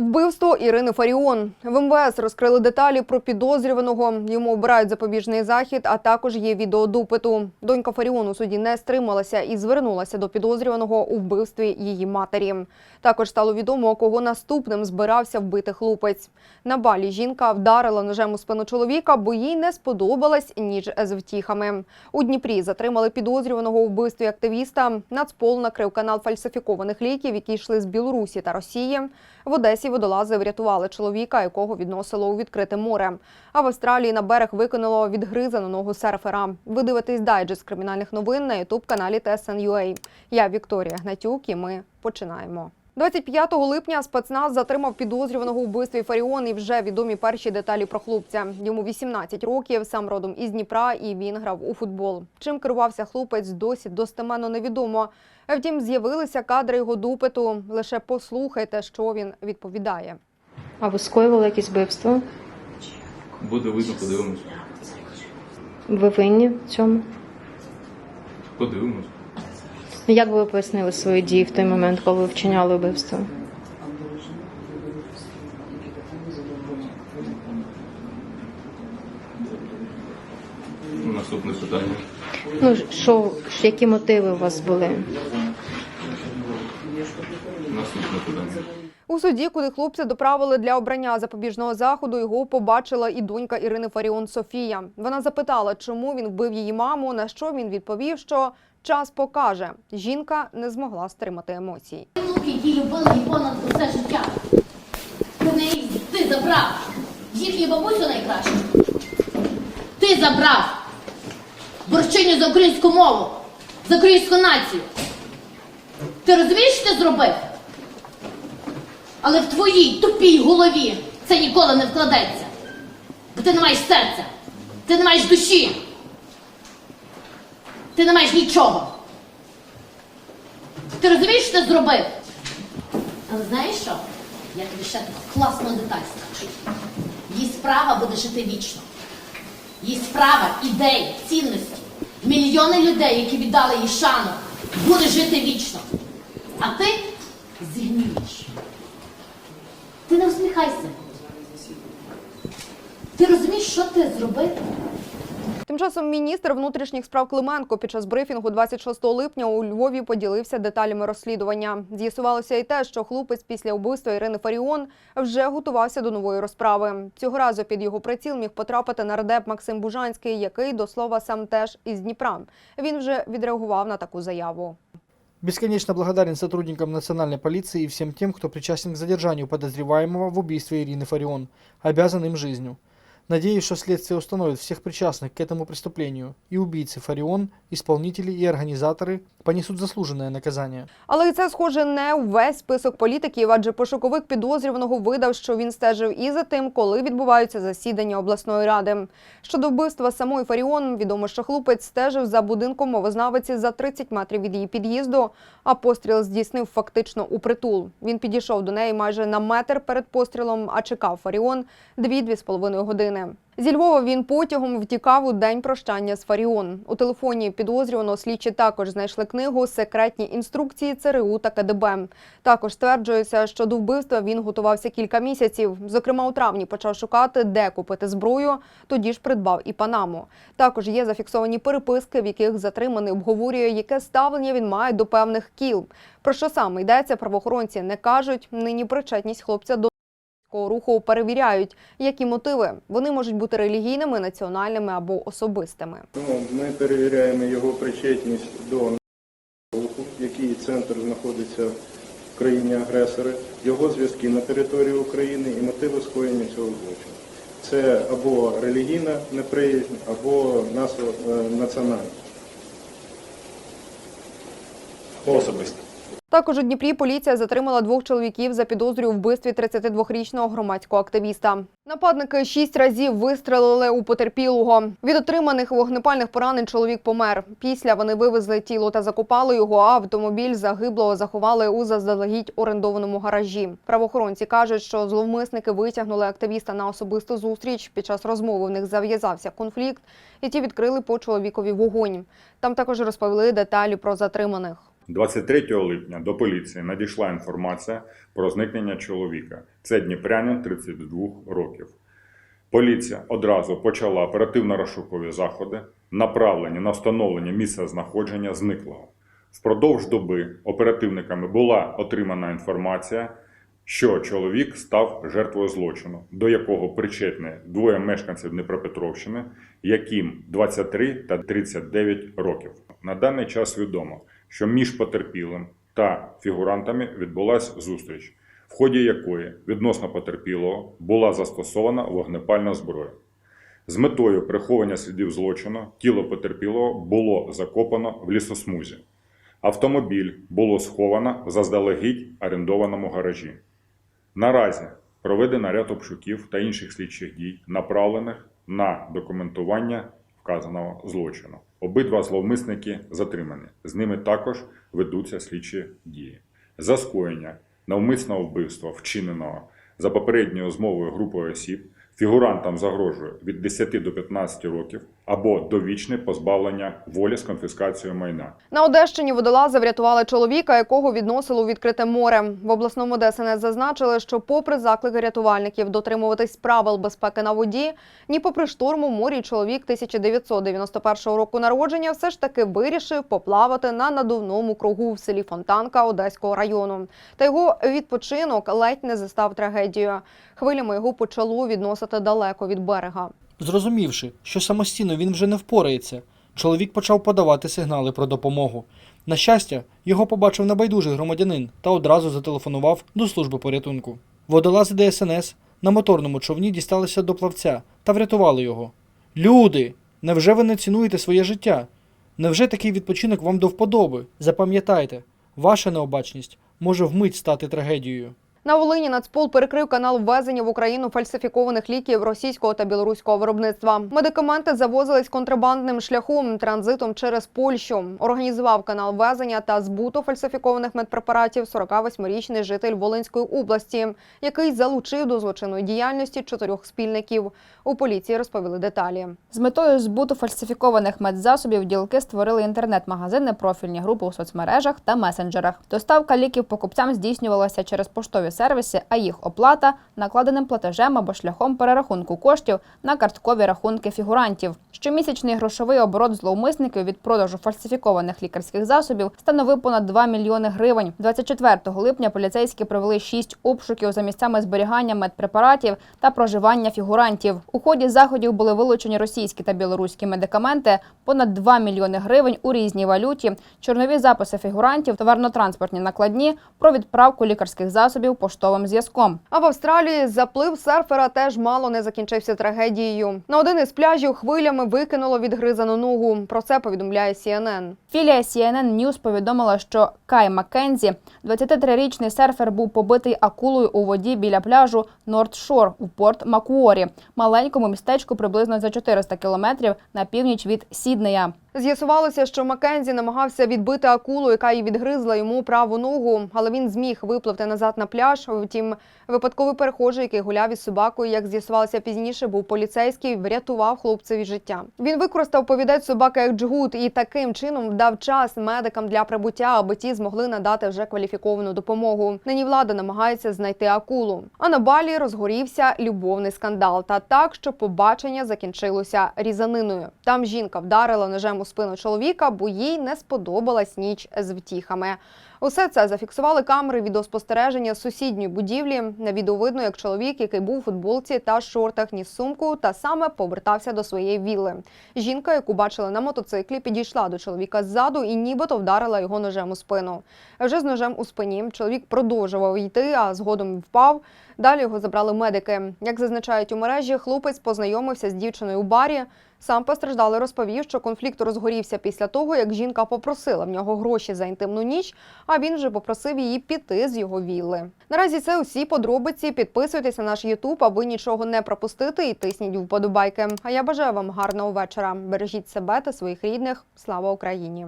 Вбивство Ірини Фаріон. В МВС розкрили деталі про підозрюваного. Йому обирають запобіжний захід, а також є відео допиту. Донька Фаріон у суді не стрималася і звернулася до підозрюваного у вбивстві її матері. Також стало відомо, кого наступним збирався вбити хлопець. На балі жінка вдарила ножем у спину чоловіка, бо їй не сподобалась ніч з втіхами. У Дніпрі затримали підозрюваного у вбивстві активіста. Нацпол накрив канал фальсифікованих ліків, які йшли з Білорусі та Росії. В Одесі водолази врятували чоловіка, якого відносило у відкрите море. А в Австралії на берег викинуло відгризану ногу серфера. Ви дивитесь дайджест кримінальних новин на ютуб-каналі TSN.ua. Я Вікторія Гнатюк і ми починаємо. 25 липня спецназ затримав підозрюваного у вбивстві Фаріон і вже відомі перші деталі про хлопця. Йому 18 років, сам родом із Дніпра, і він грав у футбол. Чим керувався хлопець, досі достеменно невідомо. Втім, з'явилися кадри його допиту. Лише послухайте, що він відповідає. А ви скоювали якісь вбивство? Буде видно, подивимось. Ви винні в цьому? Подивимось. Як би ви пояснили свої дії в той момент, коли ви вчиняли вбивство? Наступне питання. Ну що, які мотиви у вас були? Наступне питання. У суді, куди хлопця доправили для обрання запобіжного заходу, його побачила і донька Ірини Фаріон Софія. Вона запитала, чому він вбив її маму. На що він відповів, що час покаже. Жінка не змогла стримати емоцій. Внуки, які любили її понад усе життя. Неї ти забрав. Їхню бабусю найкраще. Ти забрав борщиню за українську мову, за українську націю. Ти розумієш, що ти зробив? Але в твоїй тупій голові це ніколи не вкладеться. Бо ти не маєш серця, ти не маєш душі, ти не маєш нічого. Ти розумієш, що ти зробив? Але знаєш що? Я тобі ще таку класну деталь скажу. Її справа буде жити вічно. Її справа, ідеї, цінності. Мільйони людей, які віддали їй шану, буде жити вічно. А ти зігнієш. Ти не усміхайся. Ти розумієш, що ти зробив? Тим часом міністр внутрішніх справ Клименко під час брифінгу 26 липня у Львові поділився деталями розслідування. З'ясувалося і те, що хлопець після вбивства Ірини Фаріон вже готувався до нової розправи. Цього разу під його приціл міг потрапити нардеп Максим Бужанський, який до слова сам теж із Дніпра. Він вже відреагував на таку заяву. Бесконечно благодарен сотрудникам национальной полиции и всем тем, кто причастен к задержанию подозреваемого в убийстве Ирины Фарион, обязан им жизнью. Надеюсь, что следствие установит всех причастных к этому преступлению, и убийцы Фарион, исполнители и организаторы понесут заслуженное наказание. Але і це схоже не увесь список політиків, адже пошуковик підозрюваного видав, що він стежив і за тим, коли відбуваються засідання обласної ради. Щодо вбивства самої Фаріон, відомо, що хлопець стежив за будинком мовознавиці за 30 метрів від її під'їзду, а постріл здійснив фактично у притул. Він підійшов до неї майже на метр перед пострілом, а чекав Фаріон дві-дві з половиною. Зі Львова він потягом втікав у день прощання з Фаріон. У телефоні підозрюваного слідчі також знайшли книгу Секретні інструкції ЦРУ та КДБ. Також стверджується, що до вбивства він готувався кілька місяців. Зокрема, у травні почав шукати, де купити зброю. Тоді ж придбав і Панаму. Також є зафіксовані переписки, в яких затриманий обговорює, яке ставлення він має до певних кіл. Про що саме йдеться, правоохоронці не кажуть. Нині причетність хлопця до Такого руху перевіряють, які мотиви вони можуть бути релігійними, національними або особистими. Тому ми перевіряємо його причетність до руху, який центр знаходиться в країні агресори, його зв'язки на території України і мотиви скоєння цього злочину. Це або релігійна неприязнь, або е, національна. Особисто. Також у Дніпрі поліція затримала двох чоловіків за підозрою у вбивстві 32-річного громадського активіста. Нападники шість разів вистрелили у потерпілого. Від отриманих вогнепальних поранень чоловік помер. Після вони вивезли тіло та закопали його. А автомобіль загиблого заховали у заздалегідь орендованому гаражі. Правоохоронці кажуть, що зловмисники витягнули активіста на особисту зустріч. Під час розмови в них зав'язався конфлікт, і ті відкрили по чоловікові вогонь. Там також розповіли деталі про затриманих. 23 липня до поліції надійшла інформація про зникнення чоловіка. Це Дніпрянин 32 років. Поліція одразу почала оперативно-розшукові заходи, направлені на встановлення місця знаходження зниклого. Впродовж доби оперативниками була отримана інформація, що чоловік став жертвою злочину, до якого причетні двоє мешканців Дніпропетровщини, яким 23 та 39 років. На даний час відомо, що між потерпілим та фігурантами відбулася зустріч, в ході якої відносно потерпілого була застосована вогнепальна зброя. З метою приховання слідів злочину тіло потерпілого було закопано в лісосмузі. Автомобіль було сховано в заздалегідь орендованому гаражі. Наразі проведено ряд обшуків та інших слідчих дій, направлених на документування вказаного злочину. Обидва зловмисники затримані. З ними також ведуться слідчі дії. За скоєння навмисного вбивства, вчиненого за попередньою змовою групою осіб, фігурантам загрожує від 10 до 15 років або довічне позбавлення волі з конфіскацією майна. На Одещині водолази врятували чоловіка, якого відносило відкрите море. В обласному ДСНС зазначили, що попри заклики рятувальників дотримуватись правил безпеки на воді, ні попри штурм у морі чоловік 1991 року народження все ж таки вирішив поплавати на надувному кругу в селі Фонтанка Одеського району. Та його відпочинок ледь не застав трагедією. Хвилями його почало відносити далеко від берега. Зрозумівши, що самостійно він вже не впорається, чоловік почав подавати сигнали про допомогу. На щастя, його побачив небайдужий громадянин та одразу зателефонував до служби порятунку. Водолази ДСНС на моторному човні дісталися до плавця та врятували його. Люди! Невже ви не цінуєте своє життя? Невже такий відпочинок вам до вподоби? Запам'ятайте, ваша необачність може вмить стати трагедією. На Волині Нацпол перекрив канал ввезення в Україну фальсифікованих ліків російського та білоруського виробництва. Медикаменти завозились контрабандним шляхом транзитом через Польщу. Організував канал ввезення та збуту фальсифікованих медпрепаратів 48-річний житель Волинської області, який залучив до злочинної діяльності чотирьох спільників. У поліції розповіли деталі. З метою збуту фальсифікованих медзасобів ділки створили інтернет-магазини, профільні групи у соцмережах та месенджерах. Доставка ліків покупцям здійснювалася через поштові сервіси, а їх оплата накладеним платежем або шляхом перерахунку коштів на карткові рахунки фігурантів. Щомісячний грошовий оборот зловмисників від продажу фальсифікованих лікарських засобів становив понад 2 мільйони гривень. 24 липня поліцейські провели шість обшуків за місцями зберігання медпрепаратів та проживання фігурантів. У ході заходів були вилучені російські та білоруські медикаменти, понад 2 мільйони гривень у різній валюті, чорнові записи фігурантів, товарно-транспортні накладні про відправку лікарських засобів поштовим зв'язком. А в Австралії заплив серфера теж мало не закінчився трагедією. На один із пляжів хвилями викинуло відгризану ногу. Про це повідомляє CNN. Філія CNN News повідомила, що Кай Маккензі, 23-річний серфер, був побитий акулою у воді біля пляжу Норт Шор у порт Макуорі, маленькому містечку приблизно за 400 кілометрів на північ від Сіднея. З'ясувалося, що Маккензі намагався відбити акулу, яка й відгризла йому праву ногу, але він зміг випливти назад на пляж. Втім, випадковий перехожий, який гуляв із собакою, як з'ясувалося пізніше, був поліцейський, врятував хлопцеві життя. Він використав повідець собаки як джгут і таким чином дав час медикам для прибуття, аби ті змогли надати вже кваліфіковану допомогу. Нині влада намагається знайти акулу. А на балі розгорівся любовний скандал. Та так, що побачення закінчилося різаниною. Там жінка вдарила у спину чоловіка, бо їй не сподобалась ніч з втіхами. Усе це зафіксували камери відеоспостереження сусідньої будівлі. На відео видно, як чоловік, який був у футболці та шортах, ніс сумку, та саме повертався до своєї вілли. Жінка, яку бачили на мотоциклі, підійшла до чоловіка ззаду і нібито вдарила його ножем у спину. Вже з ножем у спині чоловік продовжував йти, а згодом впав. Далі його забрали медики. Як зазначають у мережі, хлопець познайомився з дівчиною у барі. Сам постраждалий розповів, що конфлікт розгорівся після того, як жінка попросила в нього гроші за інтимну ніч, а він же попросив її піти з його вілли. Наразі це усі подробиці. Підписуйтесь на наш Ютуб, аби нічого не пропустити, і тисніть вподобайки. А я бажаю вам гарного вечора. Бережіть себе та своїх рідних. Слава Україні!